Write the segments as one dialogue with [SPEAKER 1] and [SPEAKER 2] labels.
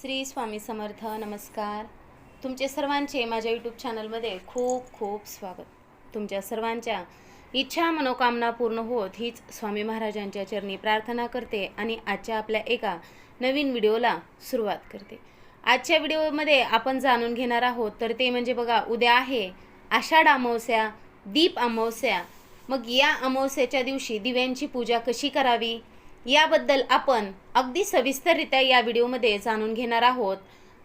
[SPEAKER 1] श्री स्वामी समर्थ नमस्कार. तुमचे सर्वांचे माझ्या यूट्यूब चॅनलमध्ये खूप खूप स्वागत. तुमच्या सर्वांच्या इच्छा मनोकामना पूर्ण होत हीच स्वामी महाराजांच्या चरणी प्रार्थना करते आणि आजच्या आपल्या एका नवीन व्हिडिओला सुरुवात करते. आजच्या व्हिडिओमध्ये आपण जाणून घेणार आहोत तर ते म्हणजे बघा उद्या आहे आषाढ अमावस्या दीप अमावस्या. मग या अमावस्याच्या दिवशी दिव्यांची पूजा कशी करावी? याबद्दल आपण अगदी सविस्तररित्या या व्हिडिओमध्ये जाणून घेणार आहोत.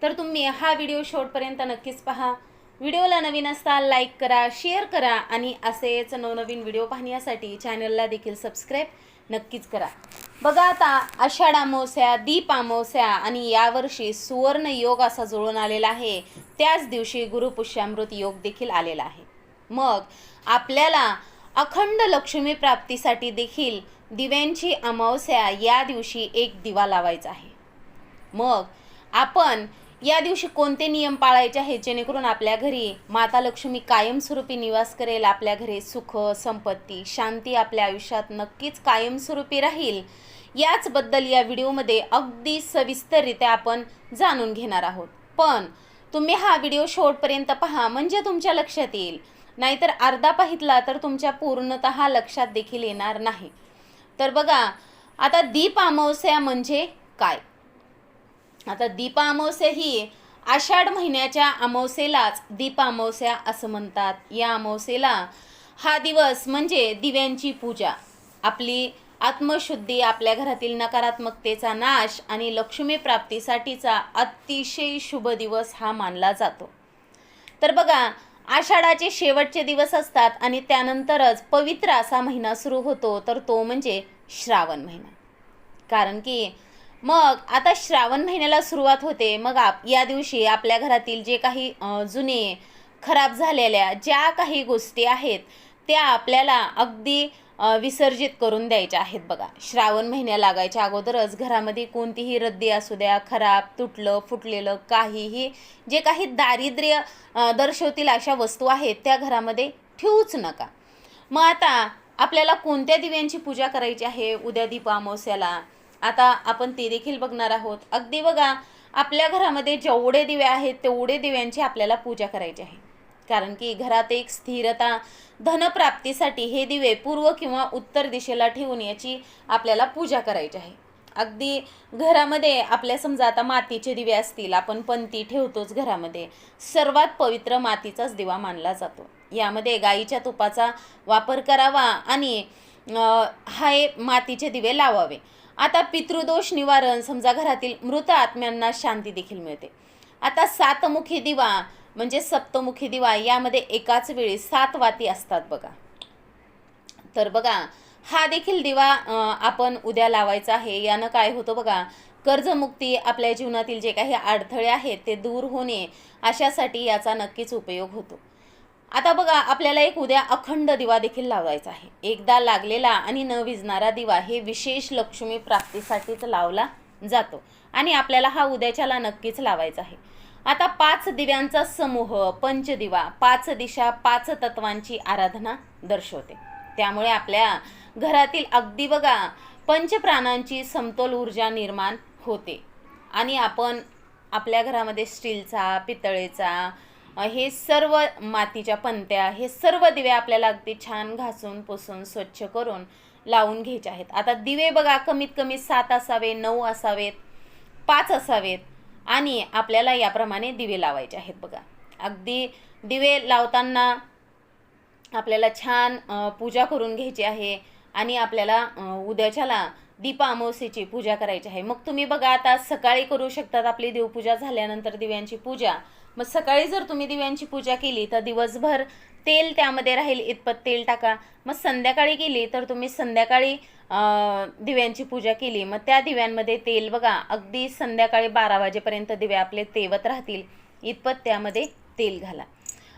[SPEAKER 1] तर तुम्ही हा व्हिडिओ शेवटपर्यंत नक्कीच पहा. व्हिडिओला नवीन असताल लाईक करा शेअर करा आणि असेच नवनवीन व्हिडिओ पाहण्यासाठी चॅनलला देखील सबस्क्राईब नक्कीच करा. बघा आता आषाढ अमावस्या दीप अमावस्या आणि यावर्षी सुवर्ण योग असा जुळून आलेला आहे. त्याच दिवशी गुरुपुष्यामृत योग देखील आलेला आहे. मग आपल्याला अखंड लक्ष्मी प्राप्तीसाठी देखील दिव्यांची अमावस्या या दिवशी एक दिवा लावायचा आहे. मग आपण या दिवशी कोणते नियम पाळायचे आहेत? जेणेकरून आपल्या घरी माता लक्ष्मी कायमस्वरूपी निवास करेल आपल्या घरी सुख संपत्ती शांती आपल्या आयुष्यात नक्कीच कायमस्वरूपी राहील. याचबद्दल या व्हिडिओमध्ये अगदी सविस्तररित्या आपण जाणून घेणार आहोत. पण तुम्ही हा व्हिडिओ शेवटपर्यंत पहा म्हणजे तुमच्या लक्षात येईल. नाहीतर अर्धा पाहितला तर तुमच्या पूर्णतः लक्षात देखील येणार नाही. तर बघा आता दीप अमावस्या म्हणजे काय? आता दीप अमावस्या ही आषाढ महिन्याच्या अमावस्येलाच दीप अमावस्या असं म्हणतात. या अमावस्येला हा दिवस म्हणजे दिव्यांची पूजा. आपली आत्मशुद्धी आपल्या घरातील नकारात्मकतेचा नाश आणि लक्ष्मी प्राप्तीसाठीचा अतिशय शुभ दिवस हा मानला जातो. तर बघा आषाढाचे शेवटचे दिवस असतात आणि त्यानंतरच पवित्र असा महिना सुरू होतो तर तो म्हणजे श्रावण महिना. कारण की मग आता श्रावण महिन्याला सुरुवात होते मग आप या दिवशी आपल्या घरातील जे काही जुने खराब झालेल्या ज्या काही गोष्टी आहेत त्या आपल्याला अगदी विसर्जित करून द्यायच्या आहेत बघा. श्रावण महिन्या लागायच्या अगोदरच घरामध्ये कोणतीही रद्दी असू द्या खराब तुटलं फुटलेलं काहीही जे काही दारिद्र्य दर्शवतील अशा वस्तू आहेत त्या घरामध्ये ठेवूच नका. मग आता आपल्याला कोणत्या दिव्यांची पूजा करायची आहे? उद्या दीप अमावस्याला. आता आपण ते देखील बघणार आहोत. अगदी बघा आपल्या घरामध्ये जेवढे दिवे आहेत तेवढे दिव्यांची आपल्याला पूजा करायची आहे. कारण की घरात एक स्थिरता धनप्राप्तीसाठी हे दिवे पूर्व किंवा उत्तर दिशेला ठेवून याची आपल्याला पूजा करायची आहे. अगदी घरामध्ये आपल्या समजा आता मातीचे दिवे असतील आपण पंती ठेवतोच घरामध्ये. सर्वात पवित्र मातीचाच दिवा मानला जातो. यामध्ये गाईच्या तुपाचा वापर करावा आणि हा मातीचे दिवे लावावे. आता पितृदोष निवारण समजा घरातील मृत आत्म्यांना शांती देखील मिळते. आता सातमुखी दिवा म्हणजे सप्तमुखी दिवा यामध्ये एकाच वेळी सात वाती असतात बघा. तर बघा हा देखील दिवा आपण उद्या लावायचा आहे. यानं काय होतं बघा कर्जमुक्ती आपल्या जीवनातील जे काही अडथळे आहेत ते दूर होणे अशासाठी याचा नक्कीच उपयोग होतो. आता बघा आपल्याला एक उद्या अखंड दिवा देखील लावायचा आहे. एकदा लागलेला आणि न विजणारा दिवा हे विशेष लक्ष्मी प्राप्तीसाठीच लावला जातो. आणि आपल्याला हा उद्याच्याला नक्कीच लावायचा आहे. आता पाच दिव्यांचा समूह पंचदिवा पाच दिशा पाच तत्वांची आराधना दर्शवते. त्यामुळे आपल्या घरातील अगदी बघा पंचप्राणांची समतोल ऊर्जा निर्माण होते. आणि आपण आपल्या घरामध्ये स्टीलचा पितळेचा हे सर्व मातीच्या पंत्या हे सर्व दिवे आपल्याला अगदी छान घासून पुसून स्वच्छ करून लावून घ्यायचे आहेत. आता दिवे बघा कमीत कमी सात असावे नऊ असावेत पाच असावेत. आणि आपल्याला याप्रमाणे दिवे लावायचे आहेत बघा. अगदी दिवे लावताना आपल्याला छान पूजा करून घ्यायची आहे आणि आपल्याला उद्याच्याला दीपा अमावस्येची पूजा करायची आहे. मग तुम्ही बघा आता सकाळी करू शकतात आपली देवपूजा झाल्यानंतर दिव्यांची पूजा. मग सकाळी जर तुम्ही दिव्यांची पूजा केली तर दिवसभर तेल त्यामध्ये राहील इतपत तेल टाका. मग संध्याकाळी केली तर तुम्ही संध्याकाळी दिव्यांची पूजा केली. मग त्या दिव्यांमध्ये तेल बघा अगदी संध्याकाळी बारा वाजेपर्यंत दिवे आपले तेवत राहतील. इतपत त्यामध्ये तेल घाला.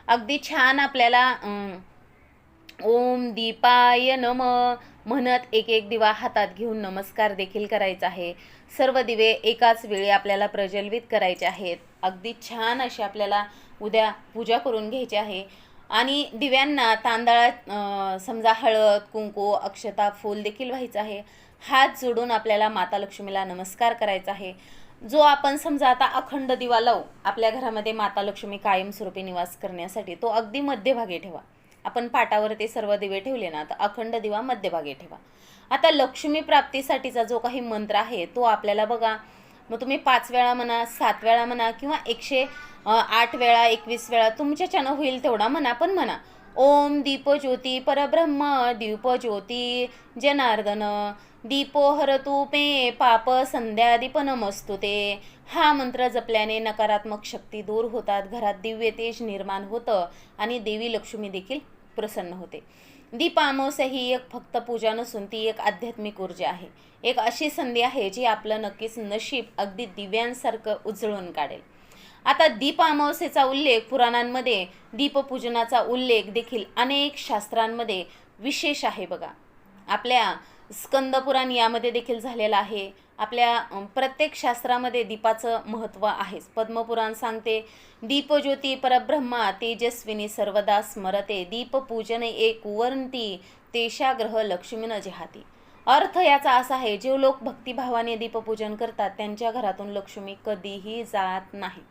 [SPEAKER 1] अगदी छान आपल्याला ओम दीपाय नम. म्हणत एक एक दिवा हातात घेऊन नमस्कार देखील करायचा आहे. सर्व दिवे एकाच वेळी आपल्याला प्रज्वलित करायचे आहेत. अगदी छान अशी आपल्याला उद्या पूजा करून घ्यायची आहे. आणि दिव्यांना तांदळात समजा हळद कुंकू अक्षता फूल देखील व्हायचं आहे. हात जोडून आपल्याला माता लक्ष्मीला नमस्कार करायचा आहे. जो आपण समजा आता अखंड दिवा लावू आपल्या घरामध्ये माता लक्ष्मी कायमस्वरूपी निवास करण्यासाठी तो अगदी मध्यभागी ठेवा. आपण पाटावर ते सर्व दिवे ठेवले ना तर अखंड दिवा मध्यभागी ठेवा. आता लक्ष्मी प्राप्तीसाठीचा जो काही मंत्र आहे तो आपल्याला बघा मग तुम्ही पाच वेळा म्हणा सात वेळा म्हणा किंवा एकशे आठ वेळा एकवीस वेळा तुमच्याच्यानं होईल तेवढा म्हणा पण म्हणा. ओम दीप ज्योती परब्रह्म दीप ज्योती जनार्दन दीपो हरतु पे पाप संध्या दीप नमस्तु ते हा मंत्र जपल्याने नकारात्मक शक्ती दूर होतात घरात दिव्य तेज निर्माण होतं आणि देवी लक्ष्मी देखील प्रसन्न होते. दीप अमावस्या ही एक फक्त पूजा नसून ती एक आध्यात्मिक ऊर्जा आहे. एक अशी संधी आहे जी आपलं नक्कीच नशीब अगदी दिव्यांसारखं उजळून काढेल. आता दीप अमावस्येचा उल्लेख पुराणांमध्ये दीपपूजनाचा उल्लेख देखील अनेक शास्त्रांमध्ये विशेष आहे बघा. आपल्या स्कंदपुराण यामध्ये देखील झालेला आहे. आपल्या प्रत्येक शास्त्रामध्ये दीपाचं महत्त्व आहेच. पद्मपुराण सांगते दीपज्योती परब्रह्मा तेजस्विनी सर्वदा स्मरते दीपपूजन एक वर्णती तेशा ग्रह लक्ष्मीनं जेहाती. अर्थ याचा असा आहे जे लोक भक्तिभावाने दीपपूजन करतात त्यांच्या घरातून लक्ष्मी कधीही जात नाही.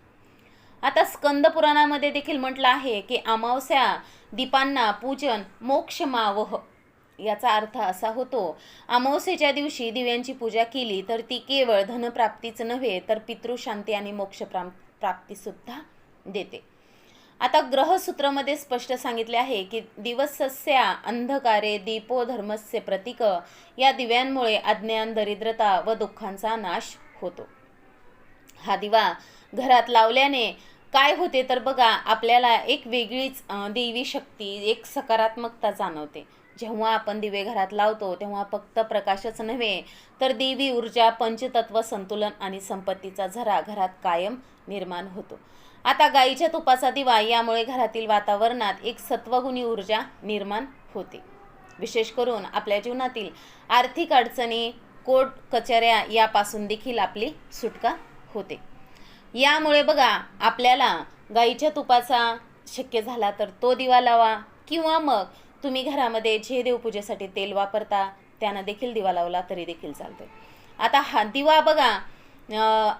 [SPEAKER 1] आता स्कंद पुराणामध्ये देखील म्हटलं आहे की अमावस्या दीपांना पूजन मोक्षमावह. याचा अर्थ असा होतो अमावस्येच्या दिवशी दिव्यांची पूजा केली तर ती केवळ धनप्राप्तीच नव्हे तर पितृशांती आणि मोक्ष प्राप्तीसुद्धा देते. आता ग्रहसूत्रामध्ये स्पष्ट सांगितले आहे की दिवसस्या अंधकारे दीपो धर्मस्य प्रतीक या दिव्यांमुळे अज्ञान दरिद्रता व दुःखांचा नाश होतो. हा दिवा घरात लावल्याने काय होते तर बघा आपल्याला एक वेगळीच देवी शक्ती एक सकारात्मकता जाणवते. जेव्हा आपण दिवे घरात लावतो तेव्हा फक्त प्रकाशच नव्हे तर देवी ऊर्जा पंचतत्व संतुलन आणि संपत्तीचा झरा घरात कायम निर्माण होतो. आता गाईच्या तुपाचा दिवा यामुळे घरातील वातावरणात एक सत्वगुणी ऊर्जा निर्माण होते. विशेष करून आपल्या जीवनातील आर्थिक अडचणी कोर्ट कचऱ्या यापासून देखील आपली सुटका होते. यामुळे बघा आपल्याला गाईच्या तुपाचा शक्य झाला तर तो दिवा लावा किंवा मग तुम्ही घरामध्ये जे देवपूजेसाठी तेल वापरता त्यानं देखील दिवा लावला तरी देखील चालतोय. आता हा दिवा बघा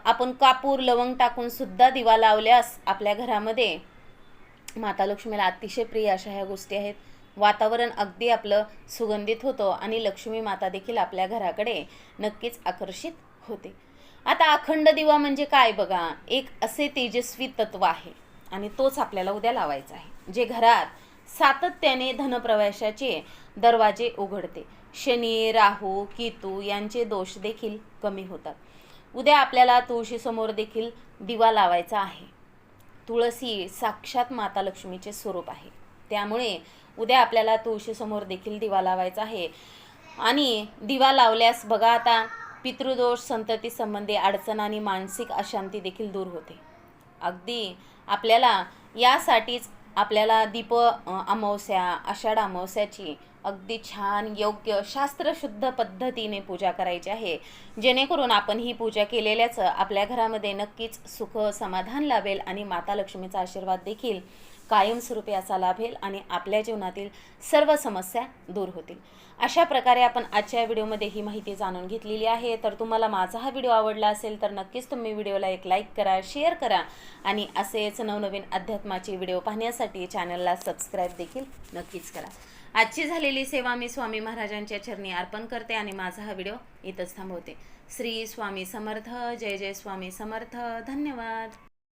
[SPEAKER 1] आपण कापूर लवंग टाकून सुद्धा दिवा लावल्यास आपल्या घरामध्ये माता लक्ष्मीला अतिशय प्रिय अशा ह्या गोष्टी आहेत. वातावरण अगदी आपलं सुगंधित होतं आणि लक्ष्मी माता देखील आपल्या घराकडे नक्कीच आकर्षित होते. आता अखंड दिवा म्हणजे काय बघा एक असे तेजस्वी तत्व आहे आणि तोच आपल्याला उद्या लावायचा आहे. जे घरात सातत्याने धनप्रवेशाचे दरवाजे उघडते. शनी राहू केतू यांचे दोष देखील कमी होतात. उद्या आपल्याला तुळशीसमोर देखील दिवा लावायचा आहे. तुळसी साक्षात माता लक्ष्मीचे स्वरूप आहे. त्यामुळे उद्या आपल्याला तुळशीसमोर देखील दिवा लावायचा आहे. आणि दिवा लावल्यास बघा आता पितृदोष संतती संबंधी अडचण आणि मानसिक अशांती देखील दूर होते. अगदी आपल्याला यासाठीच आपल्याला दीप अमावस्या आषाढ अमावस्याची अगदी छान योग्य शास्त्रशुद्ध पद्धतीने पूजा करायची आहे. जेणेकरून आपण ही पूजा केलेल्याचं आपल्या घरामध्ये नक्कीच सुख समाधान लाभेल आणि माता लक्ष्मीचा आशीर्वाद देखील कायमस्वरूपी असा लाभेल आणि आपल्या जीवनातील सर्व समस्या दूर होतील. अशा प्रकारे आपण आजच्या व्हिडिओमध्ये ही माहिती जाणून घेतलेली आहे. तर तुम्हाला माझा हा व्हिडिओ आवडला असेल तर नक्कीच तुम्ही व्हिडिओला एक लाईक करा शेअर करा आणि असेच नवनवीन अध्यात्माचे व्हिडिओ पाहण्यासाठी चॅनलला सबस्क्राईब देखील नक्कीच करा. आजची झालेली सेवा मी स्वामी महाराजांच्या चरणी अर्पण करते आणि माझा हा व्हिडिओ इथंच थांबवते. श्री स्वामी समर्थ जय जय स्वामी समर्थ. धन्यवाद.